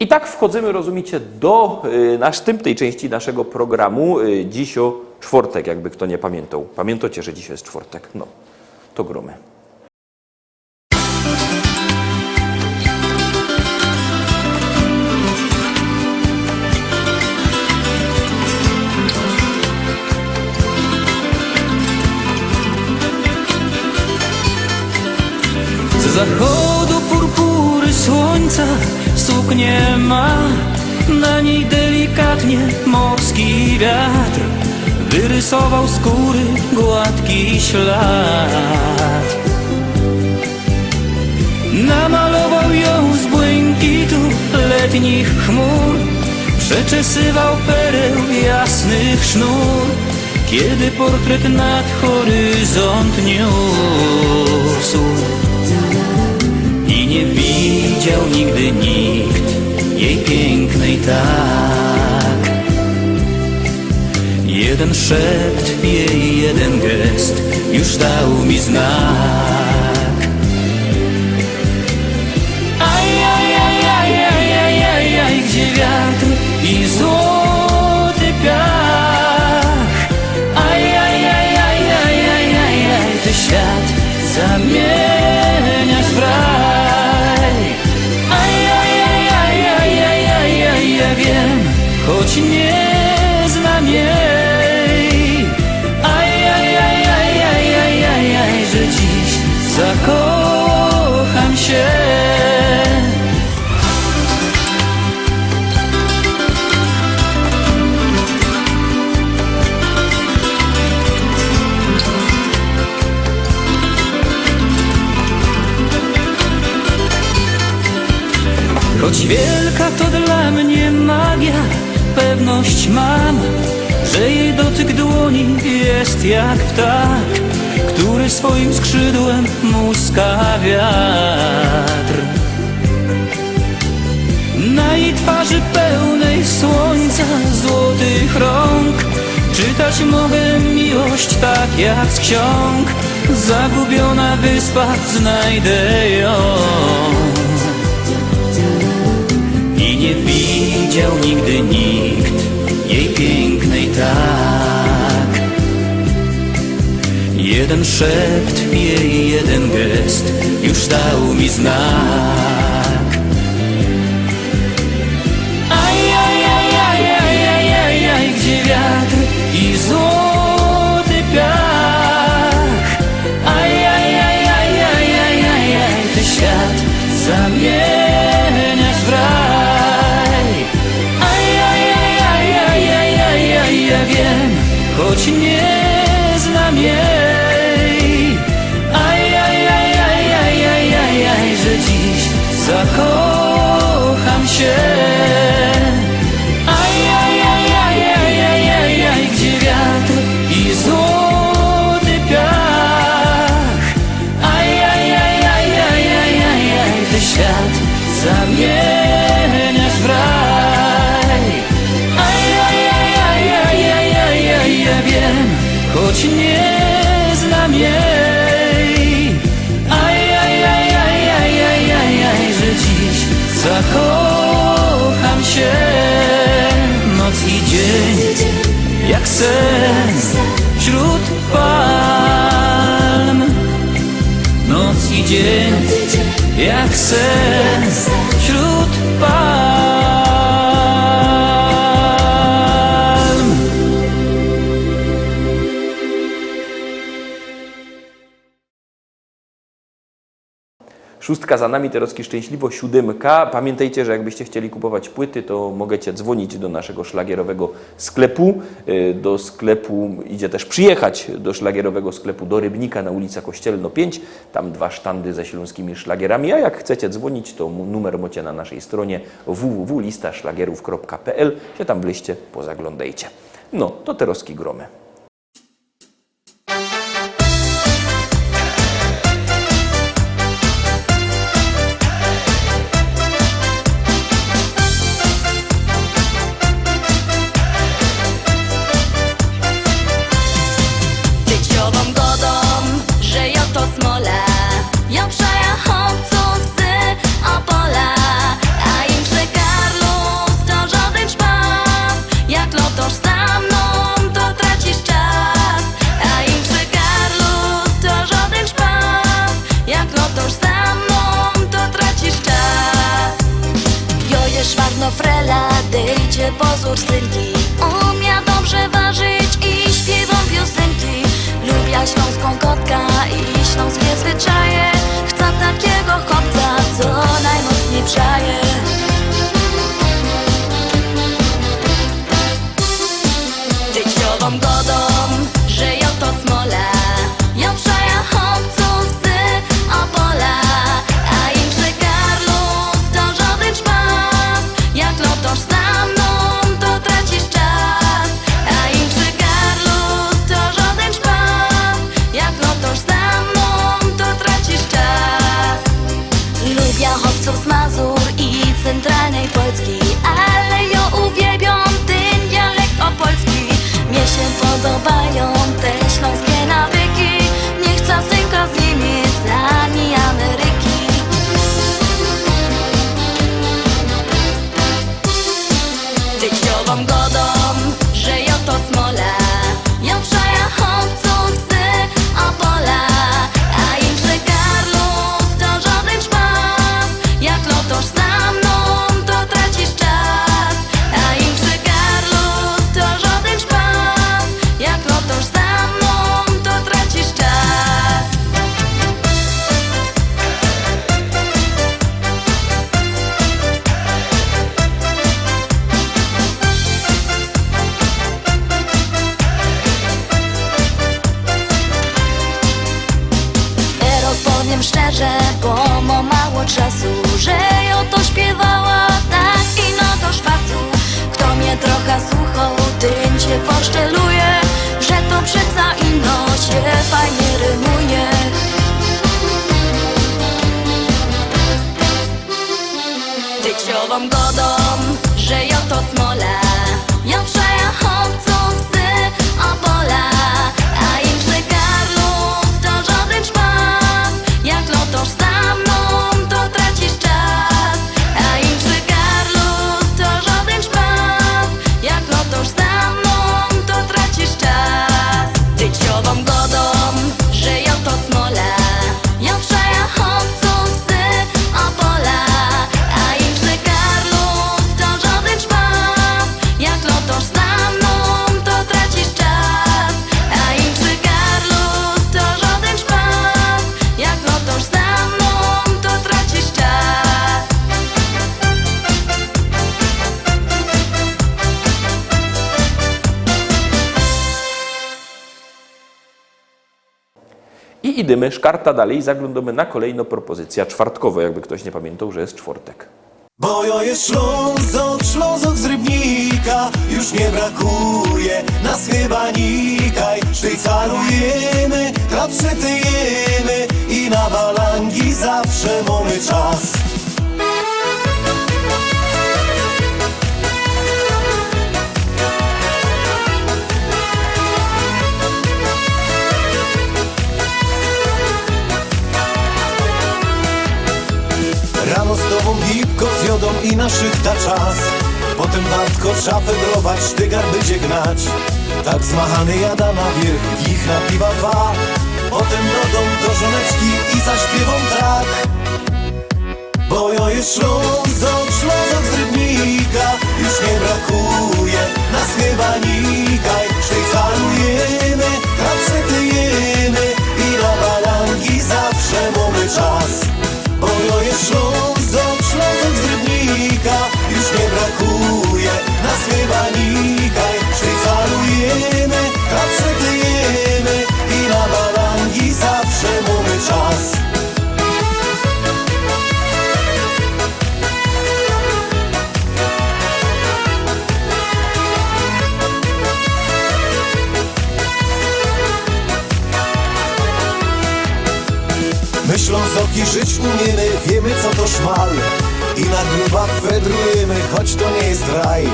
I tak wchodzimy, rozumiecie, do y, następnej części naszego programu. Y, dziś o czwartek, jakby kto nie pamiętał. Pamiętacie, że dzisiaj jest czwartek? No, to gromy. Zachodu suknię ma Na niej delikatnie morski wiatr Wyrysował skóry gładki ślad. Namalował ją z błękitu letnich chmur Przeczesywał pereł jasnych sznur Kiedy portret nad horyzont niósł. I nie widział nigdy nikt jej pięknej tak. Jeden szept, jej jeden gest już dał mi znak. Aj, aj, aj, aj, aj, aj, aj, aj, gdzie wiatr i złoty wielka to dla mnie magia, pewność mam, że jej dotyk dłoni jest jak ptak, który swoim skrzydłem muska wiatr. Na jej twarzy pełnej słońca, złotych rąk Czytać mogę miłość tak jak z ksiąg. Zagubiona wyspa, znajdę ją nie widział nigdy nikt jej pięknej tak. Jeden szept, jej jeden gest już dał mi znak. Aj, aj, aj, aj, aj, aj, aj, aj, gdzie wiatr i złoty piach. Aj, aj, aj, aj, aj, aj, aj, aj, ty świat zamieniasz should jak sen Szóstka za nami, Terocki Szczęśliwo, siódemka. Pamiętajcie, że jakbyście chcieli kupować płyty, to możecie dzwonić do naszego szlagierowego sklepu. Y, Do sklepu idzie też przyjechać do szlagierowego sklepu do Rybnika na ulica Kościelno 5. Tam dwa sztandy ze śląskimi szlagierami. A jak chcecie dzwonić, to numer macie na naszej stronie www.listaszlagierów.pl. Się tam w liście pozaglądajcie. No, to Terocki gromy. llego con i dymy, szkarta dalej i zaglądamy na kolejną propozycję czwartkową, jakby ktoś nie pamiętał, że jest czwartek. Bojo jest Ślązok, Ślązok z Rybnika. Już nie brakuje nas chyba nikaj. Sztycarujemy, klapsze tyjemy I na balangi zawsze mamy czas. i na szychta czas. Potem wartko szafę grować, sztygar będzie gnać. Tak zmachany jada na wierch, ich na piwa dwa. Potem brodą do żoneczki i zaśpiewą tak. Bo jo jest ślub, Wysoki żyć umiemy, wiemy co to szmal. I na grubach wędrujemy, choć to nie jest raj.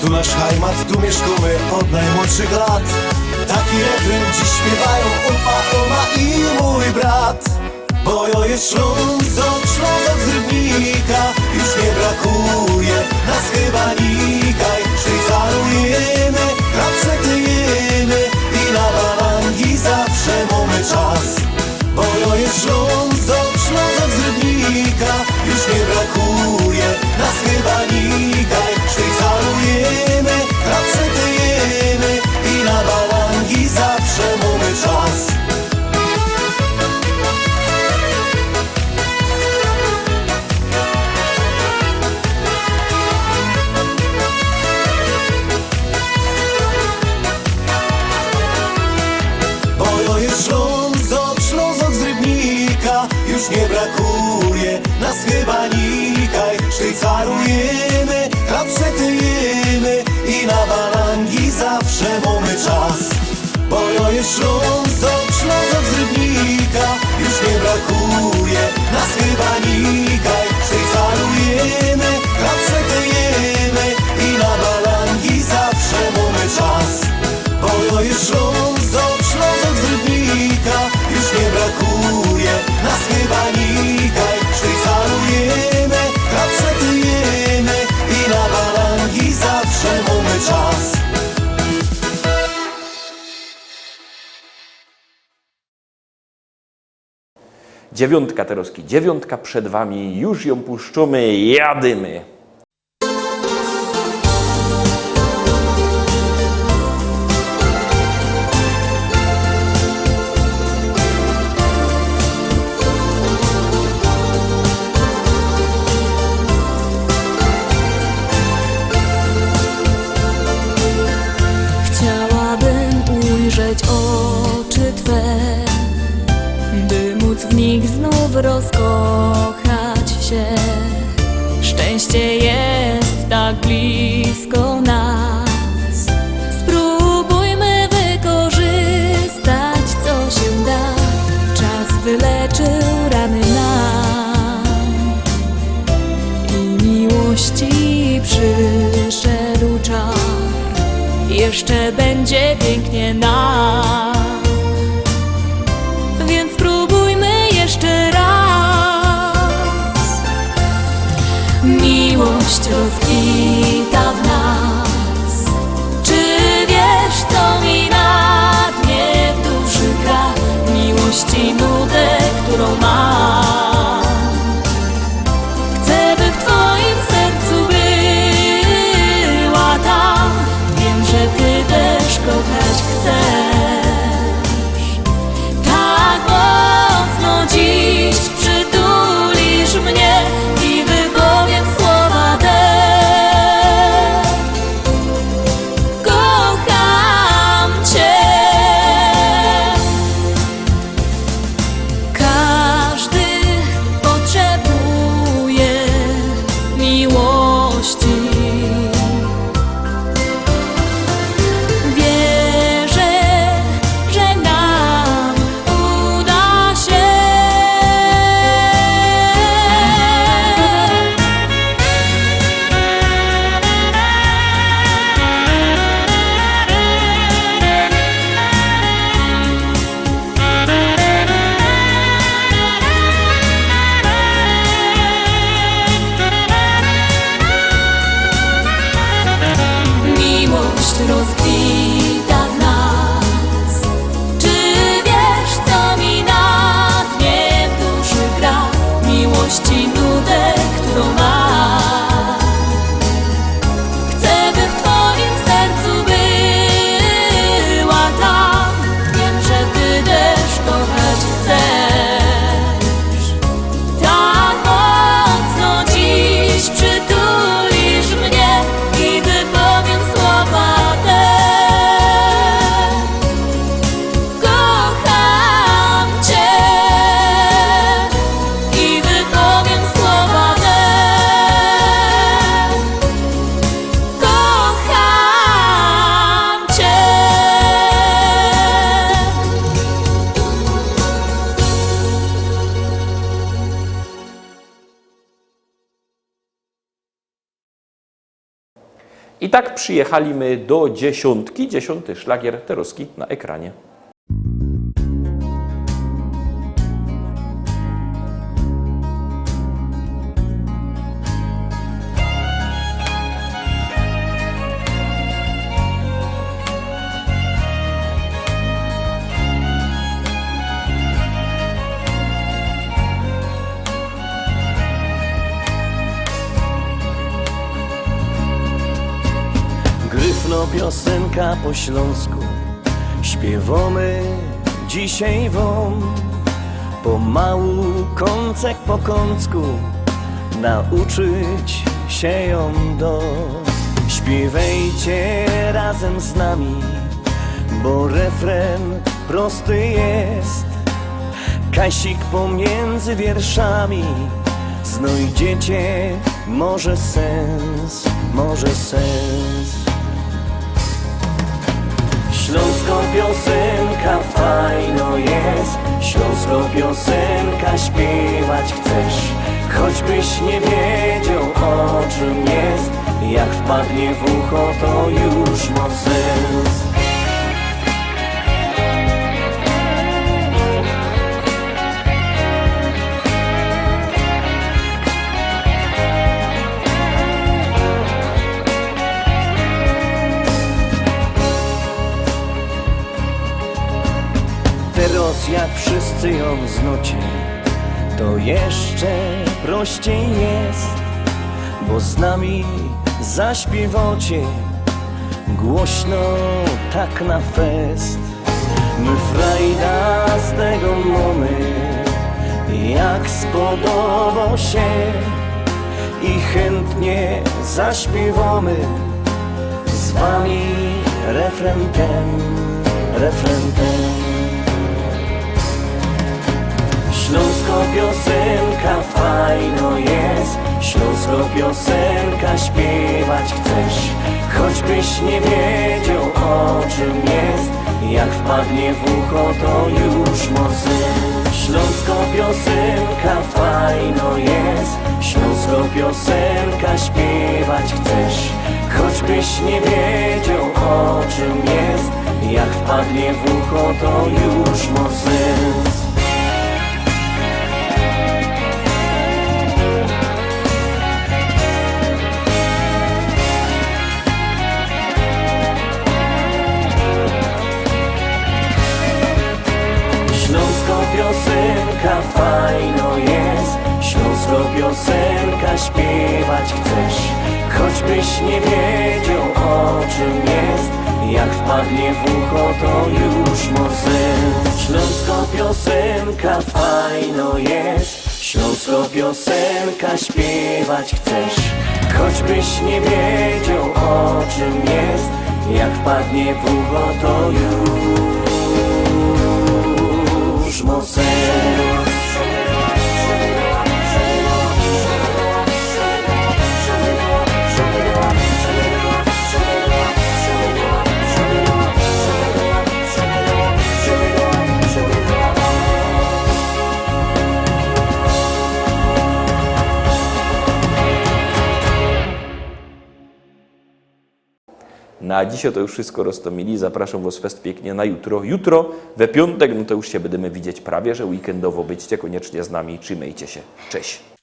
Tu nasz hajmat, tu mieszkamy od najmłodszych lat. Taki refren dziś śpiewają Upa, Oma i mój brat. Bojo jest Ślązok, Ślązok z Rybnika Już nie brakuje nas chyba nikaj Szwajcarujemy, krab przekryjemy już nie brakuje Nas chyba nikaj. Sztycarujemy, a przetyjemy I na balangi zawsze mamy czas. Bo jo jest Ślązok, Ślązok z Rybnika Już nie brakuje Nas chyba nikaj Dziewiątka Teroski, dziewiątka przed Wami, już ją puszczamy, jadymy. Chciałabym ujrzeć oczy Twe, w nich znów rozkochać się. Szczęście jest tak blisko nas. Spróbujmy wykorzystać, co się da. Czas wyleczył rany nam i miłości przyszedł czas. Jeszcze będzie pięknie nam Miłość rozkwita w tak przyjechaliśmy do dziesiątki, dziesiąty szlagier Teroski na ekranie. Piosenka po śląsku. Śpiewamy dzisiaj wam Pomału, kącek po kącku. Nauczyć się ją do. Śpiewajcie razem z nami Bo refren prosty jest. Kasik pomiędzy wierszami. Znajdziecie może sens, może sens Śląsko piosenka fajno jest. Śląsko piosenka śpiewać chcesz. Choćbyś nie wiedział o czym jest. Jak wpadnie w ucho to już ma sens wszyscy ją znocie To jeszcze prościej jest Bo z nami zaśpiewacie Głośno tak na fest. My frajda z tego mamy Jak spodoba się I chętnie zaśpiewamy Z wami refren ten Śląsko piosenka fajno jest. Śląsko piosenka śpiewać chcesz. Choćbyś nie wiedział o czym jest. Jak wpadnie w ucho to już sens Śląsko piosenka fajno jest. Śląsko piosenka śpiewać chcesz. Choćbyś nie wiedział o czym jest. Jak wpadnie w ucho to już ma fajno jest. Śląsko piosenka śpiewać chcesz. Choćbyś nie wiedział o czym jest. Jak wpadnie w ucho to już sens Śląsko piosenka fajno jest. Śląsko piosenka śpiewać chcesz. Choćbyś nie wiedział o czym jest. Jak wpadnie w ucho to już już sens Na dzisiaj to już wszystko roztomili. Zapraszam Was fest pięknie na jutro. Jutro, we piątek, no to już się będziemy widzieć prawie, że weekendowo. Byćcie koniecznie z nami. Trzymajcie się. Cześć.